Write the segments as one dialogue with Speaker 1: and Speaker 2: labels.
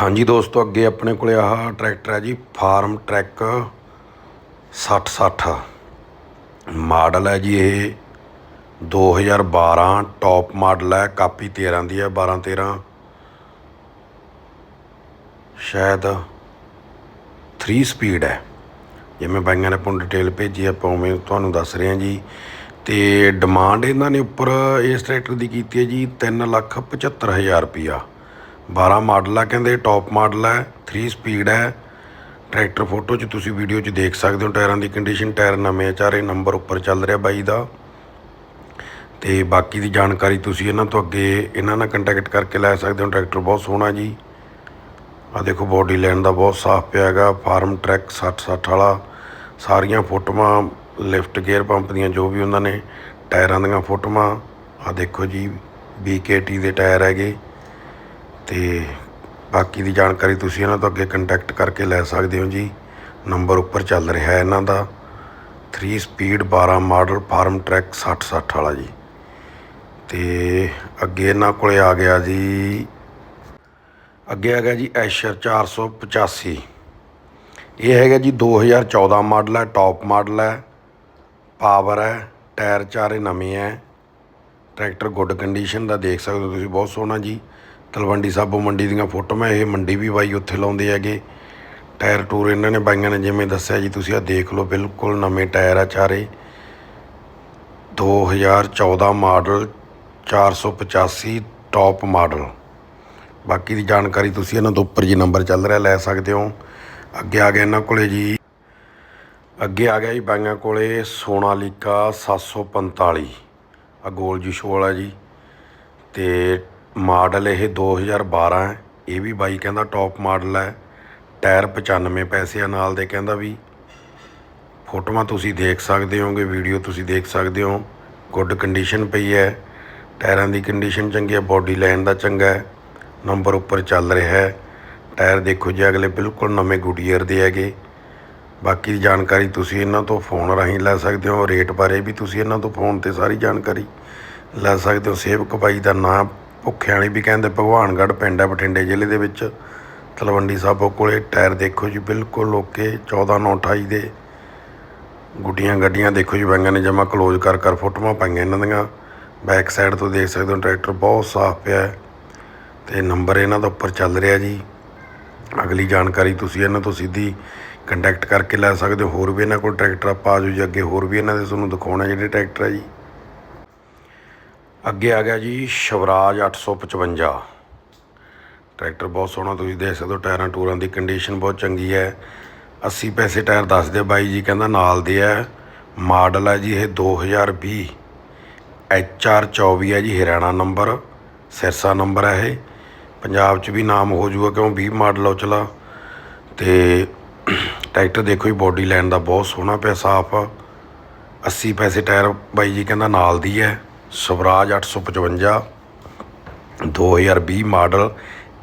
Speaker 1: ਹਾਂਜੀ ਦੋਸਤੋ, ਅੱਗੇ ਆਪਣੇ ਕੋਲੇ ਆਹ ਟਰੈਕਟਰ ਹੈ ਜੀ ਫਾਰਮ ਟਰੈਕ 6060 ਮਾਡਲ ਹੈ ਜੀ ਇਹ 2012 ਟੌਪ ਮਾਡਲ ਹੈ, ਕਾਪੀ 13 ਦੀ ਹੈ 12 13 ਸ਼ਾਇਦ 3 ਸਪੀਡ ਹੈ। ਜਿਵੇਂ ਬਾਈਆਂ ਨੇ ਆਪਾਂ ਡਿਟੇਲ ਭੇਜੀ, ਆਪਾਂ ਉਵੇਂ ਤੁਹਾਨੂੰ ਦੱਸ ਰਹੇ ਹਾਂ ਜੀ। ਤੇ ਡਿਮਾਂਡ ਇਹਨਾਂ ਨੇ ਉੱਪਰ ਇਸ ਟਰੈਕਟਰ ਦੀ ਕੀਤੀ ਹੈ ਜੀ 375000 ਰੁਪਿਆ 12 ਮਾਡਲ ਆ ਕਹਿੰਦੇ ਟੌਪ ਮਾਡਲ ਹੈ 3 ਸਪੀਡ ਹੈ ਟਰੈਕਟਰ ਫੋਟੋ 'ਚ ਤੁਸੀਂ ਵੀਡੀਓ 'ਚ ਦੇਖ ਸਕਦੇ ਹੋ, ਟਾਇਰਾਂ ਦੀ ਕੰਡੀਸ਼ਨ ਟਾਇਰ ਨਵੇਂ ਆ ਚਾਰੇ ਨੰਬਰ ਉੱਪਰ ਚੱਲ ਰਿਹਾ ਬਾਈ ਦਾ। ਤੇ ਬਾਕੀ ਦੀ ਜਾਣਕਾਰੀ ਤੁਸੀਂ ਇਹਨਾਂ ਤੋਂ ਅੱਗੇ ਇਹਨਾਂ ਨਾਲ ਕੰਟੈਕਟ ਕਰਕੇ ਲੈ ਸਕਦੇ ਹੋ ਟਰੈਕਟਰ ਬਹੁਤ ਸੋਹਣਾ ਜੀ। ਆ ਦੇਖੋ ਬੋਡੀ ਲਾਈਨ ਦਾ ਬਹੁਤ ਸਾਫ਼ ਪਿਆ ਹੈਗਾ ਫਾਰਮ ਟਰੈਕ 60 60 ਵਾਲਾ। ਸਾਰੀਆਂ ਫੋਟੋਆਂ ਲਿਫਟ ਗੇਅਰ ਪੰਪ ਦੀਆਂ ਜੋ ਵੀ ਉਹਨਾਂ ਨੇ, ਟਾਇਰਾਂ ਦੀਆਂ ਫੋਟੋਆਂ। ਆ ਦੇਖੋ ਜੀ BKT ਦੇ ਟਾਇਰ ਹੈਗੇ। ਤੇ ਬਾਕੀ ਦੀ ਜਾਣਕਾਰੀ ਤੁਸੀਂ ਇਹਨਾਂ ਤੋਂ ਅੱਗੇ ਕੰਟੈਕਟ ਕਰਕੇ ਲੈ ਸਕਦੇ ਹੋ ਜੀ। ਨੰਬਰ ਉੱਪਰ ਚੱਲ ਰਿਹਾ ਇਹਨਾਂ ਦਾ। 3 ਸਪੀਡ 12 ਮਾਡਲ ਫਾਰਮ ਟਰੈਕ 60 60 ਵਾਲਾ ਜੀ। ਤੇ ਅੱਗੇ ਇਹਨਾਂ ਕੋਲੇ ਆ ਗਿਆ ਜੀ। ਅੱਗੇ ਆ ਗਿਆ ਜੀ ਐਸ਼ਰ 485 ਇਹ ਹੈਗਾ ਜੀ 2014 ਮਾਡਲ ਹੈ ਟੌਪ ਮਾਡਲ ਹੈ। ਪਾਵਰ ਹੈ ਟਾਇਰ ਚਾਰੇ ਨਵੇਂ ਹੈ। ਟਰੈਕਟਰ ਗੁੱਡ ਕੰਡੀਸ਼ਨ ਦਾ ਦੇਖ ਸਕਦੇ ਹੋ ਤੁਸੀਂ, ਬਹੁਤ ਸੋਹਣਾ ਜੀ। ਤਲਵੰਡੀ ਸਾਬੋ ਮੰਡੀ ਦੀਆਂ ਫੋਟੋਆਂ ਇਹ ਮੰਡੀ ਵੀ ਬਾਈ ਉੱਥੇ ਲਾਉਂਦੇ ਹੈਗੇ। ਟਾਇਰ ਟੂਰ ਇਹਨਾਂ ਨੇ ਬਾਈਆਂ ਨੇ ਜਿਵੇਂ ਦੱਸਿਆ ਜੀ, ਤੁਸੀਂ ਆ ਦੇਖ ਲਓ, ਬਿਲਕੁਲ ਨਵੇਂ ਟਾਇਰ ਆ ਚਾਰੇ। 2014 ਮਾਡਲ 485 ਟੌਪ ਮਾਡਲ। ਬਾਕੀ ਦੀ ਜਾਣਕਾਰੀ ਤੁਸੀਂ ਇਹਨਾਂ ਤੋਂ ਉੱਪਰ ਜੀ ਨੰਬਰ ਚੱਲ ਰਿਹਾ, ਲੈ ਸਕਦੇ ਹੋ। ਅੱਗੇ ਆ ਗਿਆ ਇਹਨਾਂ ਕੋਲੇ ਜੀ। ਅੱਗੇ ਆ ਗਿਆ ਜੀ ਬਾਈਆਂ ਕੋਲੇ ਸੋਨਾਲੀਕਾ 745 ਆ ਗੋਲ ਜੀ ਸ਼ੋ ਵਾਲਾ ਜੀ। ਤੇ ਮਾਡਲ ਇਹ 2012 ਹੈ। ਇਹ ਵੀ ਬਾਈ ਕਹਿੰਦਾ ਟੌਪ ਮਾਡਲ ਹੈ। ਟਾਇਰ 95 ਪੈਸੇ ਆ ਨਾਲ ਦੇ ਕਹਿੰਦਾ ਵੀ। ਫੋਟੋਆਂ ਤੁਸੀਂ ਦੇਖ ਸਕਦੇ ਹੋਗੇ ਵੀਡੀਓ ਤੁਸੀਂ ਦੇਖ ਸਕਦੇ ਹੋ। ਗੁੱਡ ਕੰਡੀਸ਼ਨ ਪਈ ਹੈ। ਟਾਇਰਾਂ ਦੀ ਕੰਡੀਸ਼ਨ ਚੰਗੀ ਹੈ ਬੋਡੀ ਲਾਈਨ ਦਾ ਚੰਗਾ ਹੈ। ਨੰਬਰ ਉੱਪਰ ਚੱਲ ਰਿਹਾ ਹੈ। ਟਾਇਰ ਦੇਖੋ ਜੀ, ਅਗਲੇ ਬਿਲਕੁਲ ਨਵੇਂ ਗੁਡੀਅਰ ਦੇ ਹੈਗੇ। ਬਾਕੀ ਦੀ ਜਾਣਕਾਰੀ ਤੁਸੀਂ ਇਹਨਾਂ ਤੋਂ ਫੋਨ ਰਾਹੀਂ ਲੈ ਸਕਦੇ ਹੋ। ਰੇਟ ਬਾਰੇ ਵੀ ਤੁਸੀਂ ਇਹਨਾਂ ਤੋਂ ਫੋਨ ਤੇ ਸਾਰੀ ਜਾਣਕਾਰੀ ਲੈ ਸਕਦੇ ਹੋ। ਸੇਵਕ ਬਾਈ ਦਾ ਨਾਮ ਭੁੱਖਿਆਂ ਵਾਲੀ ਵੀ ਕਹਿੰਦੇ ਭਗਵਾਨਗੜ੍ਹ ਪਿੰਡ ਹੈ, ਬਠਿੰਡੇ ਜ਼ਿਲ੍ਹੇ ਦੇ ਵਿੱਚ। ਤਲਵੰਡੀ ਸਾਬੋ ਕੋਲੇ ਟਾਇਰ ਦੇਖੋ ਜੀ, ਬਿਲਕੁਲ ਓਕੇ 14928 ਦੇ ਗੁੱਡੀਆਂ ਗੱਡੀਆਂ ਦੇਖੋ ਜੀ ਬਾਈਆਂ ਨੇ ਜਮਾ ਕਲੋਜ਼ ਕਰ ਕਰ ਫੋਟੋਆਂ ਪਾਈਆਂ ਇਹਨਾਂ ਦੀਆਂ। ਬੈਕ ਸਾਈਡ ਤੋਂ ਦੇਖ ਸਕਦੇ ਹੋ ਟਰੈਕਟਰ ਬਹੁਤ ਸਾਫ਼ ਪਿਆ ਹੈ। ਤੇ ਨੰਬਰ ਇਹਨਾਂ ਦਾ ਉੱਪਰ ਚੱਲ ਰਿਹਾ ਜੀ। ਅਗਲੀ ਜਾਣਕਾਰੀ ਤੁਸੀਂ ਇਹਨਾਂ ਤੋਂ ਸਿੱਧੀ ਕੰਟੈਕਟ ਕਰਕੇ ਲੈ ਸਕਦੇ ਹੋ, ਹੋਰ ਵੀ ਇਹਨਾਂ ਕੋਲ ਟਰੈਕਟਰ ਆਪਾਂ ਆਜੋ ਜੀ, ਅੱਗੇ ਹੋਰ ਵੀ ਇਹਨਾਂ ਦੇ ਤੁਹਾਨੂੰ ਦਿਖਾਉਣਾ ਜਿਹੜੇ ਟਰੈਕਟਰ ਹੈ ਜੀ। ਅੱਗੇ ਆ ਗਿਆ ਜੀ ਸ਼ਿਵਰਾਜ 855 ਟਰੈਕਟਰ ਬਹੁਤ ਸੋਹਣਾ, ਤੁਸੀਂ ਦੇਖ ਸਕਦੇ ਹੋ ਟਾਇਰਾਂ ਟੂਰਾਂ ਦੀ ਕੰਡੀਸ਼ਨ ਬਹੁਤ ਚੰਗੀ ਹੈ। 80 ਪੈਸੇ ਟਾਇਰ ਦੱਸਦੇ ਬਾਈ ਜੀ, ਕਹਿੰਦਾ ਨਾਲ ਦੇ ਹੈ ਮਾਡਲ ਹੈ ਜੀ ਇਹ 2020 HR24 ਹੈ ਜੀ, ਹਰਿਆਣਾ ਨੰਬਰ, ਸਿਰਸਾ ਨੰਬਰ ਹੈ ਇਹ। ਪੰਜਾਬ 'ਚ ਵੀ ਨਾਮ ਹੋ ਜੂਗਾ ਕਿਉਂ 20 ਮਾਡਲ ਉਹ ਚਲਾ ਤੇ ਟਰੈਕਟਰ ਦੇਖੋ ਜੀ ਬੋਡੀ ਲਾਈਨ ਦਾ ਬਹੁਤ ਸੋਹਣਾ ਪਿਆ, ਸਾਫ਼ 80 ਪੈਸੇ ਟਾਇਰ ਬਾਈ ਜੀ ਕਹਿੰਦਾ ਨਾਲ ਦੀ ਹੈ। ਸਵਰਾਜ 855 2020 ਮਾਡਲ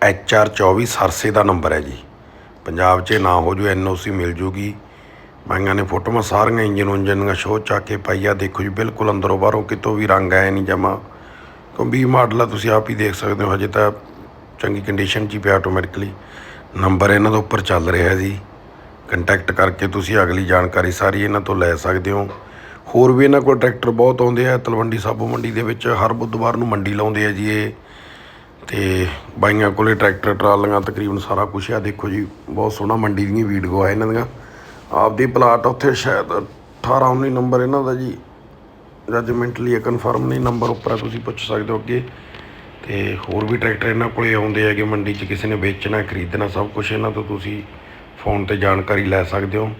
Speaker 1: HR24 ਸਰਸੇ ਦਾ ਨੰਬਰ ਹੈ ਜੀ। ਪੰਜਾਬ 'ਚ ਨਾ ਹੋ ਜੂ ਐਨਓਸੀ ਮਿਲ ਜੂਗੀ। ਮਾਈਆਂ ਨੇ ਫੋਟੋਆਂ ਸਾਰੀਆਂ ਇੰਜਨ ਉਂਜਨ ਦੀਆਂ ਸ਼ੋਅ ਚਾ ਕੇ ਪਾਈਆ। ਦੇਖੋ ਜੀ, ਬਿਲਕੁਲ ਅੰਦਰੋਂ ਬਾਹਰੋਂ ਕਿਤੋਂ ਵੀ ਰੰਗ ਆਇਆ ਨਹੀਂ ਜਮਾ। ਕਿਉਂ 20 ਮਾਡਲ ਆ, ਤੁਸੀਂ ਆਪ ਹੀ ਦੇਖ ਸਕਦੇ ਹੋ, ਹਜੇ ਤਾਂ ਚੰਗੀ ਕੰਡੀਸ਼ਨ 'ਚ ਹੀ ਪਿਆ ਆਟੋਮੈਟਿਕਲੀ ਨੰਬਰ ਇਹਨਾਂ ਦੇ ਉੱਪਰ ਚੱਲ ਰਿਹਾ ਜੀ। ਕੰਟੈਕਟ ਕਰਕੇ ਤੁਸੀਂ ਅਗਲੀ ਜਾਣਕਾਰੀ ਸਾਰੀ ਇਹਨਾਂ ਤੋਂ ਲੈ ਸਕਦੇ ਹੋ। ਹੋਰ ਵੀ ਇਹਨਾਂ ਕੋਲ ਟਰੈਕਟਰ ਬਹੁਤ ਆਉਂਦੇ ਆ, ਤਲਵੰਡੀ ਸਾਬੋ ਮੰਡੀ ਦੇ ਵਿੱਚ ਹਰ ਬੁੱਧਵਾਰ ਨੂੰ ਮੰਡੀ ਲਾਉਂਦੇ ਆ ਜੀ ਇਹ। ਤੇ ਬਾਈਆਂ ਕੋਲੇ ਟਰੈਕਟਰ, ਟਰਾਲੀਆਂ ਤਕਰੀਬਨ ਸਾਰਾ ਕੁਝ ਆ। ਦੇਖੋ ਜੀ, ਬਹੁਤ ਸੋਹਣਾ ਮੰਡੀ ਦੀਆਂ ਵੀਡੀਓ ਆ ਇਹਨਾਂ ਦੀਆਂ। ਆਪਦੀ ਪਲਾਟ ਉੱਥੇ ਸ਼ਾਇਦ 18 19 ਨੰਬਰ ਇਹਨਾਂ ਦਾ ਜੀ। ਜੱਜਮੈਂਟ ਲਈ ਕਨਫਰਮ ਨਹੀਂ, ਨੰਬਰ ਉੱਪਰ ਆ, ਤੁਸੀਂ ਪੁੱਛ ਸਕਦੇ ਹੋ ਅੱਗੇ। ਤੇ ਹੋਰ ਵੀ ਟਰੈਕਟਰ ਇਹਨਾਂ ਕੋਲੇ ਆਉਂਦੇ ਹੈਗੇ ਮੰਡੀ 'ਚ, ਕਿਸੇ ਨੇ ਵੇਚਣਾ, ਖਰੀਦਣਾ, ਸਭ ਕੁਝ ਇਹਨਾਂ ਤੋਂ ਤੁਸੀਂ ਫੋਨ ਤੇ ਜਾਣਕਾਰੀ ਲੈ ਸਕਦੇ ਹੋ।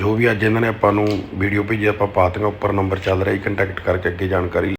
Speaker 1: ਜੋ ਵੀ ਅੱਜ ਇਹਨਾਂ ਨੇ ਆਪਾਂ ਨੂੰ ਵੀਡੀਓ ਭੇਜੀ ਆਪਾਂ ਪਾਤੀਆਂ ਉੱਪਰ ਨੰਬਰ ਚੱਲ ਰਿਹਾ ਜੀ ਕੰਟੈਕਟ ਕਰਕੇ ਅੱਗੇ ਜਾਣਕਾਰੀ